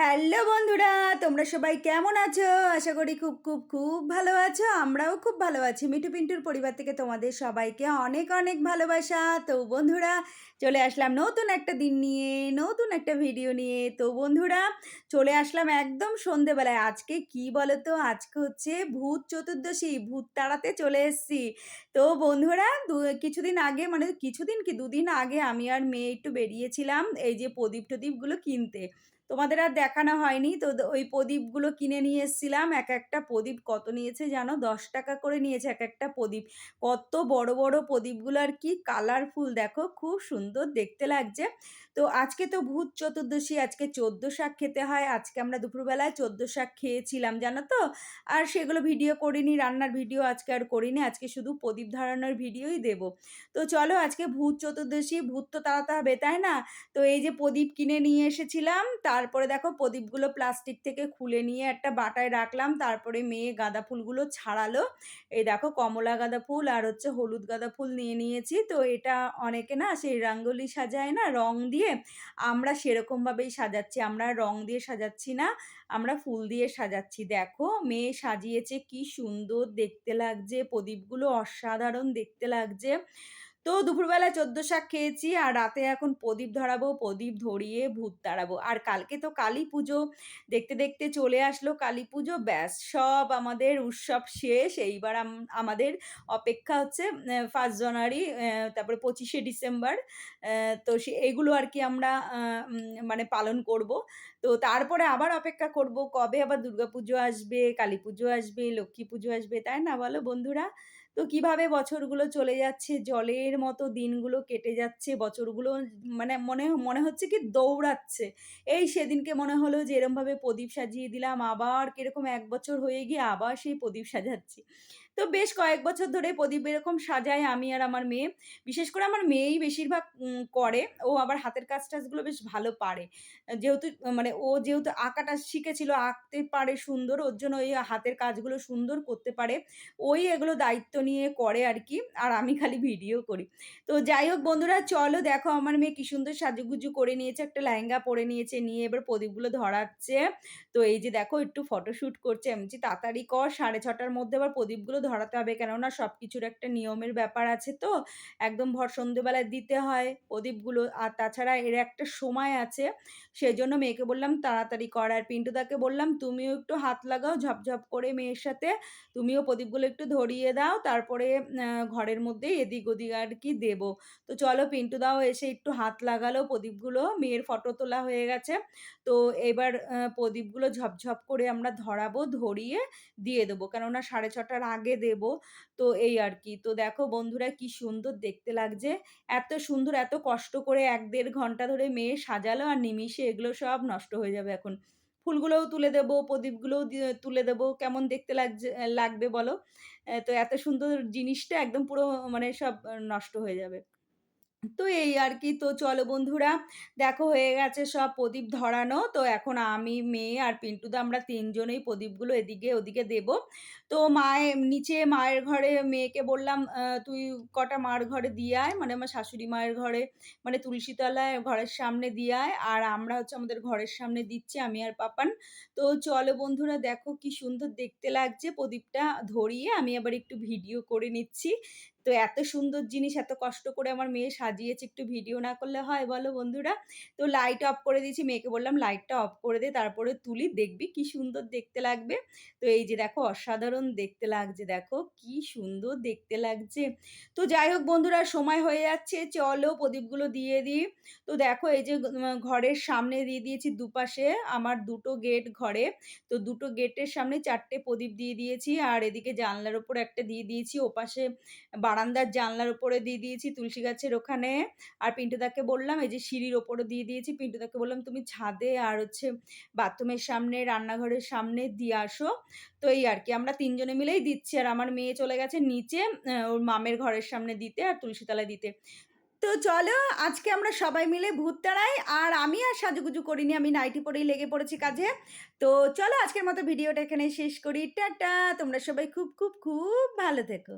Hello বন্ধুরা, তোমরা সবাই কেমন আছো? আশা করি খুব খুব খুব ভালো আছো, আমরাও খুব ভালো আছি। মিঠু পিন্টুর পরিবার থেকে তোমাদের সবাইকে অনেক অনেক ভালোবাসা। তো বন্ধুরা, চলে আসলাম নতুন একটা দিন নিয়ে, নতুন একটা ভিডিও নিয়ে। তো বন্ধুরা, চলে আসলাম একদম সন্ধেবেলায়। আজকে কি বলো তো আজকে হচ্ছে ভূত চতুর্দশী, ভূত তাড়াতে চলে এসেছি। তো বন্ধুরা কিছুদিন আগে মানে কিছুদিন কি, দুদিন আগে আমি আর মেয়ে একটু বেরিয়েছিলাম, এই যে প্রদীপ টদীপগুলো কিনতে। তোমাদের আর দেখানো হয়নি। তো ওই প্রদীপগুলো কিনে নিয়ে এসেছিলাম। এক একটা প্রদীপ কত নিয়েছে জানো? দশ টাকা করে নিয়েছে এক একটা প্রদীপ। কত বড় বড় প্রদীপগুলো আর কি কালারফুল দেখো খুব সুন্দর দেখতে লাগছে। তো আজকে তো ভূত চতুর্দশী, আজকে চোদ্দ শাক খেতে হয়। আজকে আমরা দুপুরবেলায় চোদ্দ শাক খেয়েছিলাম, জানো তো? আর সেগুলো ভিডিও করিনি, রান্নার ভিডিও আজকে আর করিনি। আজকে শুধু প্রদীপ ধরানোর ভিডিওই দেব। তো চলো আজকে ভূত চতুর্দশী, ভূত তো তাড়াতে হবে, তাই না? তো এই যে প্রদীপ কিনে নিয়ে এসেছিলাম তারপরে দেখো প্রদীপগুলো প্লাস্টিক থেকে খুলে নিয়ে একটা বাটায় রাখলাম, তারপরে মেয়ে গাঁদা ফুলগুলো ছাড়ালো। এই দেখো কমলা গাঁদা ফুল আর হচ্ছে হলুদ গাঁদা ফুল নিয়ে নিয়েছি। তো এটা অনেকে না সেই রঙ্গোলি সাজায় না, রং দিয়ে আমরা সেরকমভাবেই সাজাচ্ছি। আমরা রং দিয়ে সাজাচ্ছি না, আমরা ফুল দিয়ে সাজাচ্ছি। দেখো মেয়ে সাজিয়েছে, কি সুন্দর দেখতে লাগছে, প্রদীপগুলো অসাধারণ দেখতে লাগছে। তো দুপুরবেলা চোদ্দ শাক খেয়েছি আর রাতে এখন প্রদীপ ধরাবো, প্রদীপ ধরিয়ে ভূত তাড়াবো। আর কালকে তো কালী পুজো। দেখতে দেখতে চলে আসলো কালী পুজো। ব্যাস, সব আমাদের উৎসব শেষ। এইবার আম- আমাদের অপেক্ষা হচ্ছে ফার্স্ট জানুয়ারি তারপরে পঁচিশে ডিসেম্বর। তো সে, এগুলো আর কি আমরা মানে পালন করব। তো তারপরে আবার অপেক্ষা করব, কবে আবার দুর্গাপুজো আসবে, কালী পুজো আসবে, লক্ষ্মী পুজো আসবে, তাই না বলো বন্ধুরা? তো কীভাবে বছরগুলো চলে যাচ্ছে? জলের মতো দিনগুলো কেটে যাচ্ছে, বছরগুলো মানে মনে মনে হচ্ছে কি দৌড়াচ্ছে। এই সেদিনকে মনে হলো যে এরমভাবে প্রদীপ সাজিয়ে দিলাম, আবার কীরকম এক বছর হয়ে গিয়ে আবার সেই প্রদীপ সাজাচ্ছি। তো বেশ কয়েক বছর ধরে প্রদীপ এরকম সাজায় আমি আর আমার মেয়ে। বিশেষ করে আমার মেয়েই বেশিরভাগ করে। ও আবার হাতের কাজ টাজগুলো বেশ ভালো পারে। যেহেতু মানে ও যেহেতু আঁকাটা শিখেছিল, আঁকতে পারে সুন্দর, ওর জন্য ওই হাতের কাজগুলো সুন্দর করতে পারে। ওই এগুলো দায়িত্ব নিয়ে করে আর কি, আর আমি খালি ভিডিও করি। তো যাই হোক বন্ধুরা, চলো দেখো আমার মেয়ে কি সুন্দর সাজুগুজু করে নিয়েছে, একটা লেহেঙ্গা পরে নিয়েছে, নিয়ে এবার প্রদীপগুলো ধরাচ্ছে। তো এই যে দেখো, একটু ফটোশ্যুট করছে, আমি তাড়াতাড়ি কর, সাড়ে ছটার মধ্যে আবার প্রদীপগুলো ধরাতে হবে। কেননা সব কিছুর একটা নিয়মের ব্যাপার আছে তো। একদম ভর সন্ধেবেলায় দিতে হয় প্রদীপগুলো। আর তাছাড়া এর একটা সময় আছে। সেই জন্য মেয়েকে বললাম, তাড়াতাড়ি কর। আর পিন্টুদাকে বললাম, তুমিও একটু হাত লাগাও ঝপঝপ করে মেয়ের সাথে। তুমিও প্রদীপগুলো একটু ধরিয়ে দাও। তারপরে ঘরের মধ্যে এদিক ওদিক আর কি দেবো। তো চলো পিন্টু দাও এসে একটু হাত লাগালো প্রদীপগুলো। মেয়ের ফটো তোলা হয়ে গেছে। তো এবার প্রদীপগুলো ঝপঝপ করে আমরা ধরাবো, ধরিয়ে দিয়ে দেবো। কেননা সাড়ে ছটার আগে দেব। তো এই আর কি তো দেখো বন্ধুরা কি সুন্দর দেখতে লাগছে। এত সুন্দর, এত কষ্ট করে এক দেড় ঘণ্টা ধরে মেয়ে সাজালো আর নিমিশে এগুলো সব নষ্ট হয়ে যাবে এখন। ফুলগুলোও তুলে দেবো, প্রদীপগুলোও তুলে দেবো। কেমন দেখতে লাগছে, লাগবে বলো? তো এত সুন্দর জিনিসটা একদম পুরো মানে সব নষ্ট হয়ে যাবে। তো এই আর কি তো চলো বন্ধুরা, দেখো হয়ে গেছে সব প্রদীপ ধরানো। তো এখন আমি, মেয়ে আর পিন্টুদা আমরা তিনজনেই প্রদীপগুলো এদিকে ওদিকে দেব। তো মায়ের নিচে মায়ের ঘরে মেয়েকে বললাম তুই কটা মার ঘরে দিয়ে আয়। মানে আমার শাশুড়ি মায়ের ঘরে মানে তুলসীতলায় ঘরের সামনে দিয়ে আয়। আর আমরা হচ্ছে আমাদের ঘরের সামনে দিচ্ছি, আমি আর পাপান। তো চলো বন্ধুরা, দেখো কি সুন্দর দেখতে লাগছে প্রদীপটা ধরিয়ে। আমি আবার একটু ভিডিও করে নিচ্ছি। তো এত সুন্দর জিনিস, এত কষ্ট করে আমার মেয়ে সাজিয়েছে, একটু ভিডিও না করলে হয় বলো বন্ধুরা? তো লাইট অফ করে দিয়েছি, মেয়েকে বললাম লাইটটা অফ করে দে, তারপরে তুলি, দেখবি কি সুন্দর দেখতে লাগবে। তো এই যে দেখো, অসাধারণ দেখতে লাগছে, দেখো কি সুন্দর দেখতে লাগছে। তো যাই হোক বন্ধুরা, সময় হয়ে যাচ্ছে, চলো প্রদীপগুলো দিয়ে দিই। তো দেখো এই যে ঘরের সামনে দিয়ে দিয়েছি দুপাশে আমার দুটো গেট ঘরে। তো দুটো গেটের সামনে চারটে প্রদীপ দিয়ে দিয়েছি, আর এদিকে জানলার ওপর একটা দিয়ে দিয়েছি, ওপাশে বারান্দার জানলার উপরে দিয়ে দিয়েছি তুলসী গাছের ওখানে। আর পিন্টুদাকে বললাম, এই যে সিঁড়ির ওপরে দিয়ে দিয়েছি। পিন্টুদাকে বললাম, তুমি ছাদে আর হচ্ছে বাথরুমের সামনে, রান্নাঘরের সামনে দিয়ে আসো। তো এই আর কি, আমরা তিনজনে মিলেই দিচ্ছি। আর আমার মেয়ে চলে গেছে নিচে ওর মামের ঘরের সামনে দিতে আর তুলসীতলায় দিতে। তো চলো, আজকে আমরা সবাই মিলে ভূত তাড়াই। আর আমি আর সাজুগুজু করিনি, আমি নাইটি পরেই লেগে পড়েছি কাজে। তো চলো, আজকের মতো ভিডিওটা এখানে শেষ করি। টাটা, তোমরা সবাই খুব খুব খুব ভালো থেকো।